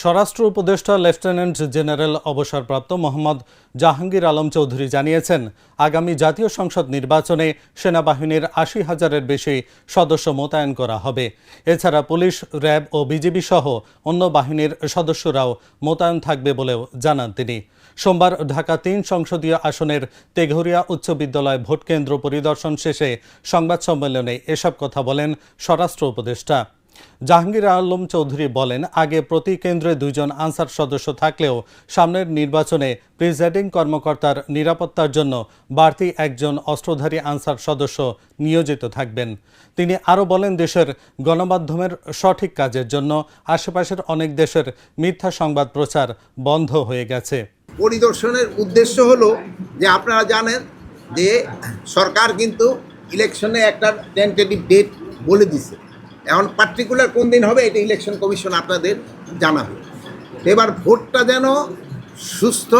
স্বরাষ্ট্র উপদেষ্টা lieutenant general অবসরপ্রাপ্ত মোহাম্মদ জাহাঙ্গীর আলম চৌধুরী জানিয়েছেন, আগামী জাতীয় সংসদ নির্বাচনে সেনাবাহিনীর আশি হাজারের বেশি সদস্য মোতায়েন করা হবে। এছাড়া পুলিশ, র্যাব ও বিজিবি সহ অন্য বাহিনীর সদস্যরাও মোতায়েন থাকবে বলেও জানান তিনি। সোমবার ঢাকা তিন সংসদীয় আসনের তেঘরিয়া উচ্চ বিদ্যালয় ভোটকেন্দ্র পরিদর্শন শেষে সংবাদ সম্মেলনে এসব কথা বলেন স্বরাষ্ট্র উপদেষ্টা। জাহাঙ্গীর আলম চৌধুরী বলেন, আগে প্রতি কেন্দ্রে দুইজন আনসার সদস্য থাকলেও সামনের নির্বাচনে প্রিজাইডিং কর্মকর্তার নিরাপত্তার জন্য বাড়তি একজন অস্ত্রধারী আনসার সদস্য নিয়োজিত থাকবেন। তিনি আরও বলেন, দেশের গণমাধ্যমের সঠিক কাজের জন্য আশেপাশের অনেক দেশের মিথ্যা সংবাদ প্রচার বন্ধ হয়ে গেছে। পরিদর্শনের উদ্দেশ্য হলো যে আপনারা জানেন যে সরকার কিন্তু ইলেকশনে একটা টেন্টেটিভ ডেট বলে দিছে। এখন পার্টিকুলার কোন দিন হবে এটা ইলেকশন কমিশন আপনাদের জানাবে। এবার ভোটটা যেন সুস্থ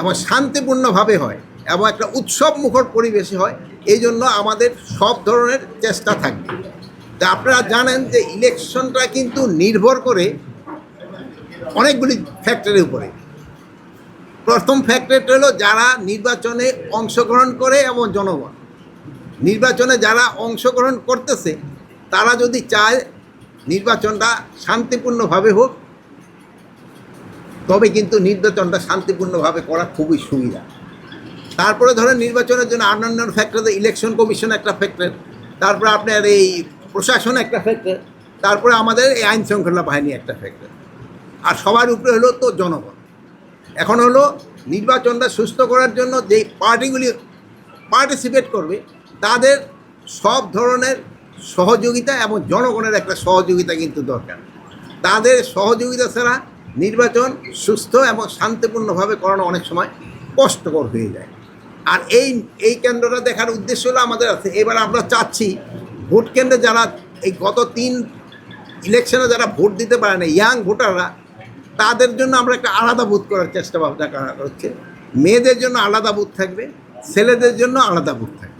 এবং শান্তিপূর্ণভাবে হয় এবং একটা উৎসব মুখর পরিবেশে হয়, এই জন্য আমাদের সব ধরনের চেষ্টা থাকবে। তা আপনারা জানেন যে ইলেকশনটা কিন্তু নির্ভর করে অনেকগুলি ফ্যাক্টরের উপরে। প্রথম ফ্যাক্টরটা হলো যারা নির্বাচনে অংশগ্রহণ করে এবং জনগণ। নির্বাচনে যারা অংশগ্রহণ করতেছে তারা যদি চায় নির্বাচনটা শান্তিপূর্ণভাবে হোক, তবে কিন্তু নির্বাচনটা শান্তিপূর্ণভাবে করা খুবই সুবিধা। তারপরে ধরেন নির্বাচনের জন্য অন্যান্য ফ্যাক্টর ইলেকশন কমিশন একটা ফ্যাক্টর তারপরে আপনার এই প্রশাসন একটা ফ্যাক্টর তারপরে আমাদের এই আইন শৃঙ্খলা বাহিনী একটা ফ্যাক্টর আর সবার উপরে হলো তো জনগণ। এখন হলো নির্বাচনটা সুস্থ করার জন্য যেই পার্টিগুলি পার্টিসিপেট করবে, তাদের সব ধরনের সহযোগিতা এবং জনগণের একটা সহযোগিতা কিন্তু দরকার। তাদের সহযোগিতা ছাড়া নির্বাচন সুস্থ এবং শান্তিপূর্ণভাবে করানো অনেক সময় কষ্টকর হয়ে যায়। আর এই এই কেন্দ্রটা দেখার উদ্দেশ্য হলো আমাদের আছে। এবার আমরা চাচ্ছি ভোট কেন্দ্রে যারা এই গত তিন ইলেকশনে যারা ভোট দিতে পারে না, ইয়াং ভোটাররা, তাদের জন্য আমরা একটা আলাদা বুথ করার চেষ্টা ভাবনা করা হচ্ছে। মেয়েদের জন্য আলাদা বুথ থাকবে, ছেলেদের জন্য আলাদা বুথ থাকবে।